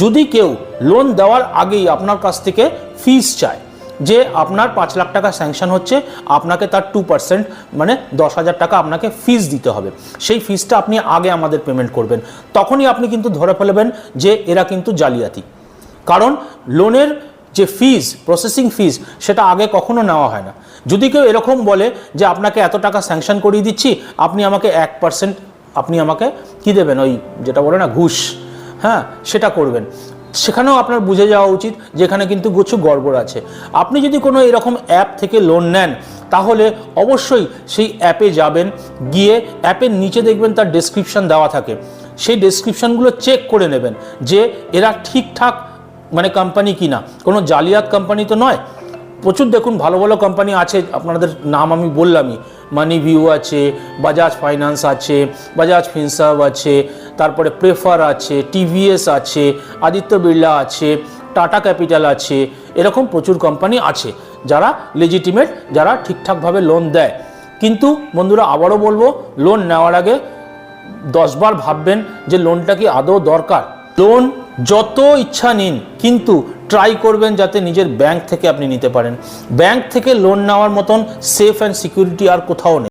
যদি কেউ লোন দেওয়ার আগেই আপনার কাছ থেকে ফিস চায়, যে আপনার পাঁচ লাখ টাকা স্যাংশন হচ্ছে, আপনাকে তার টু পার্সেন্ট মানে দশ হাজার টাকা আপনাকে ফিস দিতে হবে। সেই ফিসটা আপনি আগে আমাদের পেমেন্ট করবেন। তখনই আপনি কিন্তু ধরে ফেলবেন যে এরা কিন্তু জালিয়াতি। কারণ লোনের যে ফিজ প্রসেসিং ফিজ সেটা আগে কখনো নেওয়া হয় না। যদি কেউ এরকম বলে যে, আপনাকে এত টাকা স্যাংশন করিয়ে দিচ্ছি, আপনি আমাকে এক পার্সেন্ট আপনি আমাকে কি দেবেন? ওই যেটা বলে না, ঘুষ। হ্যাঁ সেটা করবেন। সেখানেও আপনার বুঝে যাওয়া উচিত, যেখানে কিন্তু কিছু গড়বড় আছে। আপনি যদি কোনো এরকম অ্যাপ থেকে লোন নেন, তাহলে অবশ্যই সেই অ্যাপে যাবেন, গিয়ে অ্যাপের নিচে দেখবেন তার ডেসক্রিপশন দেওয়া থাকে। সেই ডেসক্রিপশনগুলো চেক করে নেবেন যে এরা ঠিকঠাক মানে কোম্পানি কি না কোনো জালিয়াত কোম্পানি তো নয়। প্রচুর দেখুন, ভালো ভালো কোম্পানি আছে, আপনাদের নাম আমি বললামই। মানি ভিউ আছে বাজাজ ফাইন্যান্স আছে বাজাজ ফিনসার্ভ আছে, তারপরে প্রেফার আছে টিভিএস আছে আদিত্য বিড়লা আছে টাটা ক্যাপিটাল আছে, এরকম প্রচুর কোম্পানি আছে যারা লেজিটিমেট যারা ঠিকঠাকভাবে লোন দেয়। কিন্তু বন্ধুরা, আবারও বলব লোন নেওয়ার আগে দশবার ভাববেন যে লোনটা কি আদৌ দরকার। লোন যত ইচ্ছা নিন, কিন্তু ট্রাই করবেন যাতে নিজের ব্যাংক থেকে আপনি নিতে পারেন। ব্যাংক থেকে লোন নেওয়ার মতন সেফ অ্যান্ড সিকিউরিটি আর কোথাও নেই।